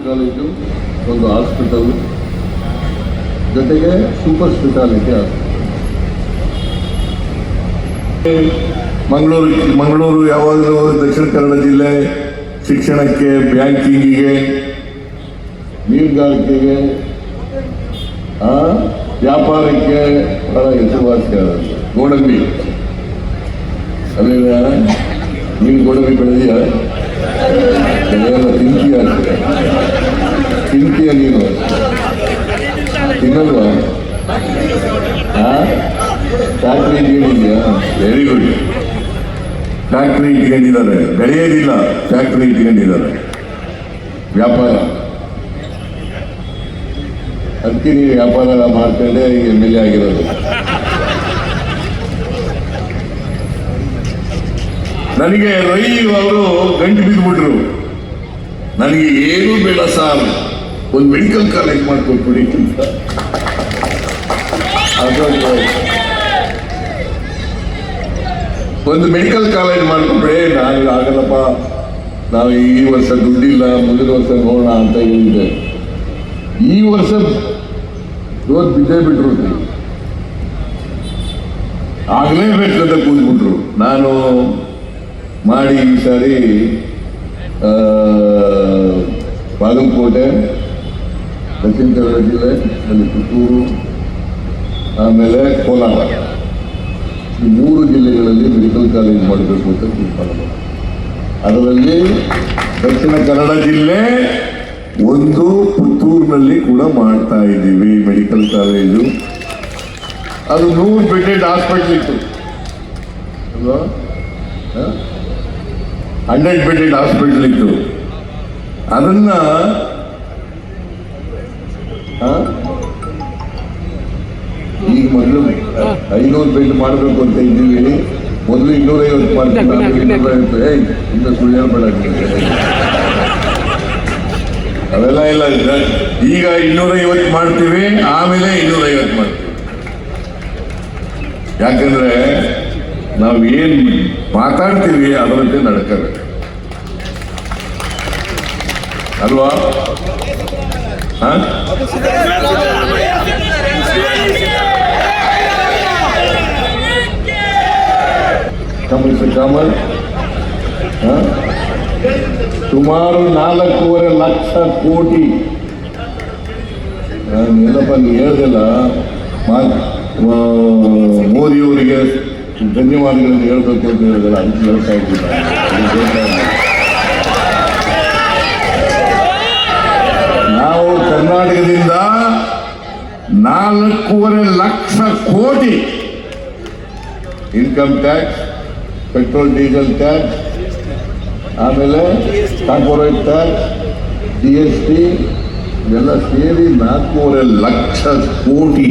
College ಒಂದು hospital ಜೊತೆಗೆ super speciality hospital Mangaluru Mangaluru ಯಾವಾಗಲೂ ದಕ್ಷಿಣ ಕನ್ನಡ ಜಿಲ್ಲೆ ಶಿಕ್ಷಣಕ್ಕೆ ಬ್ಯಾಂಕಿಂಗಿಗೆ ಮೀನುಗಾರಿಕೆಗೆ ಆ, ವ್ಯಾಪಾರಕ್ಕೆ ಬಹಳ ಹೆಸರುವಾಸಿಯಾದಂತೆ ಗೋಡಂಬಿ ಅಲ್ಲೇನ ನೀನು ಗೋಡಂಬಿ ಬೆಳೆದಿಯ ಬೆಳೆಯಲ್ಲ ತಿಂತೀಯ ತಿಂತೀಯ ನೀನು ತಿನ್ನಲ್ವಾ ಆ ಫ್ಯಾಕ್ಟ್ರಿ ಇಟ್ಕೊಂಡಿದ್ಯಾ ವೆರಿ ಗುಡ್ ಫ್ಯಾಕ್ಟ್ರಿ ಇಟ್ಕೊಂಡಿದ್ದಾರೆ ಬೆಳೆಯೋದಿಲ್ಲ ಫ್ಯಾಕ್ಟ್ರಿ ಇಟ್ಕೊಂಡಿದ್ದಾರೆ ವ್ಯಾಪಾರ ಅದಕ್ಕೆ ನೀವು ವ್ಯಾಪಾರ ಮಾಡ್ಕೊಂಡೆ ಈಗ ಎಮ್ ಎಲ್ ಎ ಆಗಿರೋದು ನನಗೆ ರೈ ಅವರು ಗಂಟು ಬಿದ್ದುಬಿಟ್ರು ನನಗೆ ಏನೂ ಬೇಡ ಸರ್. ಒಂದು ಮೆಡಿಕಲ್ ಕಾಲೇಜ್ ಮಾಡ್ಕೊಟ್ಬಿಡಿ ಅಂತ. ಒಂದು ಮೆಡಿಕಲ್ ಕಾಲೇಜ್ ಮಾಡ್ಕೊಂಡ್ರೆ ನಾನು ಆಗಲ್ಲಪ್ಪ ನಾವು ಈ ವರ್ಷ ದುಡ್ಡಿಲ್ಲ, ಮುಂದಿನ ವರ್ಷ ನೋಡೋಣ ಅಂತ ಹೇಳಿದೆ ಈ ವರ್ಷ ಇವತ್ತು ಬಿದ್ದೇ ಬಿಟ್ರು ಆಗಲೇಬೇಕಂತ ಕೂತ್ಬಿಟ್ರು. ನಾನು ಮಾಡಿ ಈ ಸಾರಿ ಬಾಗಲಕೋಟೆ ದಕ್ಷಿಣ ಕನ್ನಡ ಜಿಲ್ಲೆ, ಅಲ್ಲಿ ಪುತ್ತೂರು, ಆಮೇಲೆ ಕೋಲಾರ. ಈ ಮೂರು ಜಿಲ್ಲೆಗಳಲ್ಲಿ ಮೆಡಿಕಲ್ ಕಾಲೇಜ್ ಮಾಡಬೇಕು ಅಂತ ತೀರ್ಮಾನ. ಅದರಲ್ಲಿ ದಕ್ಷಿಣ ಕನ್ನಡ ಜಿಲ್ಲೆ ಒಂದು, ಪುತ್ತೂರಿನಲ್ಲಿ ಕೂಡ ಮಾಡ್ತಾ ಇದ್ದೀವಿ ಮೆಡಿಕಲ್ ಕಾಲೇಜು ಅದು ನೂರು ಬೆಡ್ಡೆಡ್ ಹಾಸ್ಪಿಟ್ಲ್ ಇತ್ತು. ಅಲ್ವಾ? ಹಂಡ್ರೆಡ್ ಬೆಡೆಡ್ ಹಾಸ್ಪಿಟಲ್ ಇತ್ತು ಅದನ್ನ? ಈಗ ಮೊದಲು ಐನೂರು ಬೆಡ್ ಮಾಡಬೇಕು ಅಂತ ಇದ್ದೀವಿ ಮೊದಲು ಇನ್ನೂರೈವತ್ತು ಮಾಡ್ತೀವಿ. ಇನ್ನು ಸುಳ್ಳು ಹೇಳ್ಬೇಡ ಅವೆಲ್ಲ ಇಲ್ಲ ಇಲ್ಲ. ಈಗ ಇನ್ನೂರೈವತ್ತು ಮಾಡ್ತೀವಿ ಆಮೇಲೆ ಇನ್ನೂರೈವತ್ತು ಮಾಡ್ತೀವಿ. ಯಾಕಂದ್ರೆ ನಾವು ಏನು ಮಾತಾಡ್ತೀವಿ ಅದರಂತೆ ನಡ್ಕೋಬೇಕು. ಅಲ್ವಾ? ಕಮಲ್ ಕಮಲ್? ಸುಮಾರು ನಾಲ್ಕೂವರೆ ಲಕ್ಷ ಕೋಟಿ. ನಾನು ನೀವು ಹೇಳ್ದಿಲ್ಲ? ಮೋದಿಯವರಿಗೆ ಧನ್ಯವಾದಗಳನ್ನು ಹೇಳಬೇಕು ಅಂತ ಹೇಳಿದ್ರೆ ಅದಕ್ಕೆ ಹೇಳ್ತಾ ಇದ್ದಿಲ್ಲ. ನಾವು ಕರ್ನಾಟಕದಿಂದ ನಾಲ್ಕೂವರೆ lakh crore income tax petrol diesel tax ಆಮೇಲೆ corporate tax G S T ಇವೆಲ್ಲ ಸೇರಿ ನಾಲ್ಕೂವರೆ ಲಕ್ಷ ಕೋಟಿ.